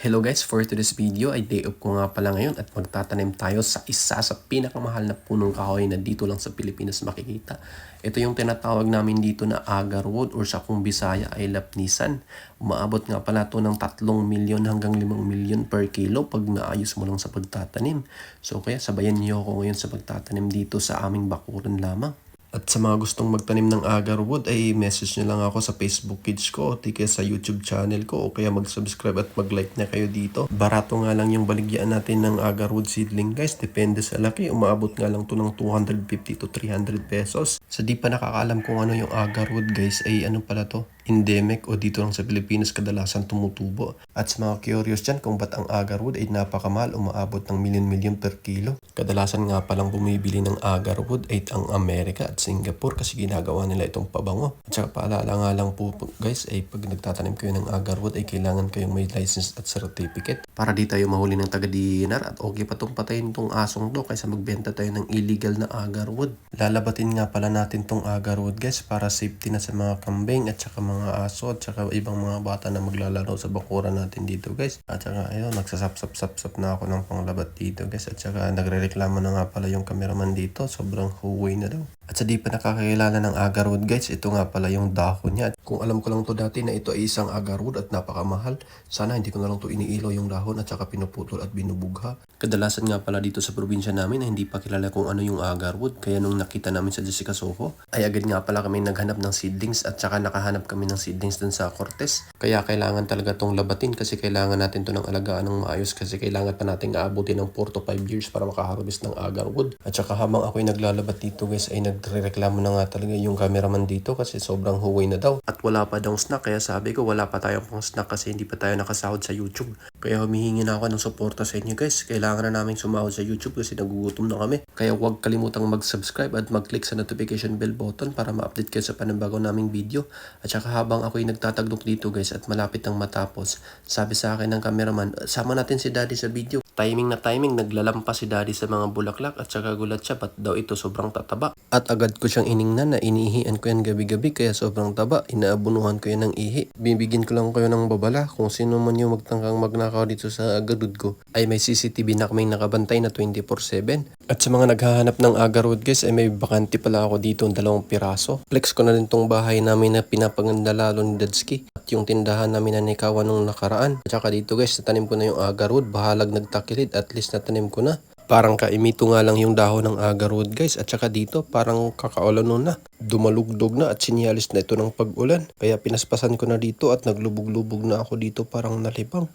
Hello guys, for today's video ay day off ko nga pala ngayon at magtatanim tayo sa isa sa pinakamahal na punong kahoy na dito lang sa Pilipinas makikita. Ito yung tinatawag namin dito na agarwood or sa kung Bisaya ay lapnisan. Umaabot nga pala to ng 3 milyon hanggang 5 milyon per kilo pag naayos mo lang sa pagtatanim. So kaya sabayan niyo ako ngayon sa pagtatanim dito sa aming bakuran lamang. At sa mga gustong magtanim ng agarwood ay message nyo lang ako sa Facebook page ko o kaya sa YouTube channel ko o kaya mag-subscribe at mag-like na kayo dito. Barato nga lang yung baligyan natin ng agarwood seedling guys. Depende sa laki. Umaabot nga lang to ng 250 to 300 pesos. Sa di pa nakakaalam kung ano yung agarwood guys ay ano pala to? Endemic o dito lang sa Pilipinas kadalasan tumutubo. At sa mga curious dyan kung ba't ang agarwood ay napakamahal umaabot ng milyon-milyon per kilo. Kadalasan nga palang bumibili ng agarwood ay ang Amerika at Singapore kasi ginagawa nila itong pabango. At saka paalala nga lang po guys ay pag nagtatanim kayo ng agarwood ay kailangan kayong may license at certificate para di tayo mahuli ng taga-DNR at okay pa tong patayin tong asong to kaysa magbenta tayo ng illegal na agarwood. Lalabatin nga pala natin tong agarwood guys para safety na sa mga kambing at saka mga aso at saka ibang mga bata na maglalaro sa bakuran natin dito guys. At saka ayun, nagsasap-sap-sap na ako ng panglabat dito guys. At saka nagre-reklamo na nga pala yung cameraman dito. Sobrang huway na daw. At sa di pa nakakilala ng agarwood guys, ito nga pala yung dahon niya. Kung alam ko lang to dati na ito ay isang agarwood at napakamahal, sana hindi ko na lang to iniilaw yung dahon at saka pinuputol at binubugha. Kadalasan nga pala dito sa probinsya namin na hindi pa kilala kung ano yung agarwood. Kaya nung nakita namin sa Jessica Soho, ay agad nga pala kami naghanap ng seedlings at saka nakahanap kami ng seedlings dun sa Cortez. Kaya kailangan talaga tong labatin kasi kailangan natin to ng alagaan ng maayos kasi kailangan pa natin aabutin ng 4 to 5 years para makaharvest ng agarwood. At saka habang ako'y naglalabat dito guys ay nagre-reklamo na nga talaga yung cameraman dito kasi sobrang huway na daw. At wala pa daw snack kaya sabi ko wala pa tayong pang snack kasi hindi pa tayo nakasahod sa YouTube. Kaya humihingi na ako ng suporta sa inyo guys. Kailangan na namin sumahod sa YouTube kasi nagugutom na kami. Kaya huwag kalimutang mag-subscribe at mag-click sa notification bell button para ma-update kayo sa panabago naming video. At saka habang ako'y nagtataglok dito guys at malapit ang matapos, sabi sa akin ng cameraman, sama natin si daddy sa video. Timing na timing, naglalampas si daddy sa mga bulaklak at saka gulat siya ba't daw ito sobrang tataba. At agad ko siyang iningnan na inihian ko yan gabi-gabi kaya sobrang taba. Inaabunuhan ko yan ng ihi. Bibigyan ko lang kayo ng babala kung sino man yung magtangkang magnakaw dito sa agarwood ko ay may CCTV na kaming nakabantay na 24-7. At sa mga naghahanap ng agarwood guys ay may bakante pala ako dito ng dalawang piraso. Flex ko na rin tong bahay namin na pinapaganda lalo ni Dadski. At yung tindahan namin na nikawan nung nakaraan. At saka dito guys, natanim ko na yung agarwood. Bahalag nagtakilid. At least natanim ko na. Parang kaimito nga lang yung dahon ng agarwood guys. At saka dito, parang kakaulan na. Dumalugdog na at sinyalis na ito ng pag-ulan. Kaya pinaspasan ko na dito at naglubog-lubog na ako dito parang nalibang.